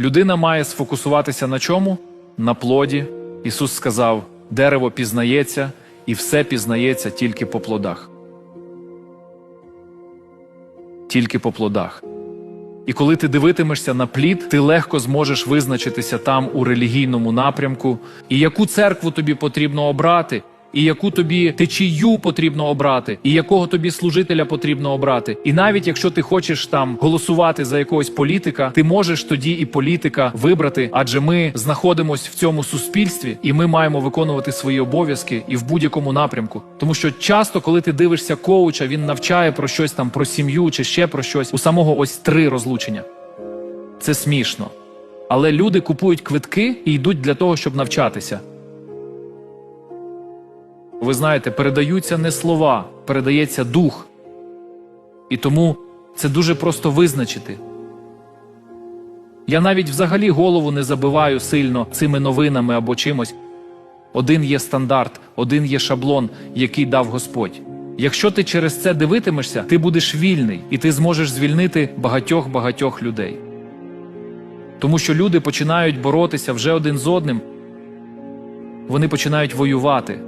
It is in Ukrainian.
Людина має сфокусуватися на чому? На плоді. Ісус сказав: дерево пізнається, і все пізнається тільки по плодах. Тільки по плодах. І коли ти дивитимешся на плід, ти легко зможеш визначитися там у релігійному напрямку, і яку церкву тобі потрібно обрати, і яку тобі течію потрібно обрати, і якого тобі служителя потрібно обрати. І навіть якщо ти хочеш там голосувати за якогось політика, ти можеш тоді і політика вибрати, адже ми знаходимося в цьому суспільстві, і ми маємо виконувати свої обов'язки і в будь-якому напрямку. Тому що часто, коли ти дивишся коуча, він навчає про щось там про сім'ю чи ще про щось. У самого ось три розлучення. Це смішно. Але люди купують квитки і йдуть для того, щоб навчатися. Ви знаєте, передаються не слова, передається дух. І тому це дуже просто визначити. Я навіть взагалі голову не забиваю сильно цими новинами або чимось. Один є стандарт, один є шаблон, який дав Господь. Якщо ти через це дивитимешся, ти будеш вільний і ти зможеш звільнити багатьох багатьох людей. Тому що люди починають боротися вже один з одним, вони починають воювати.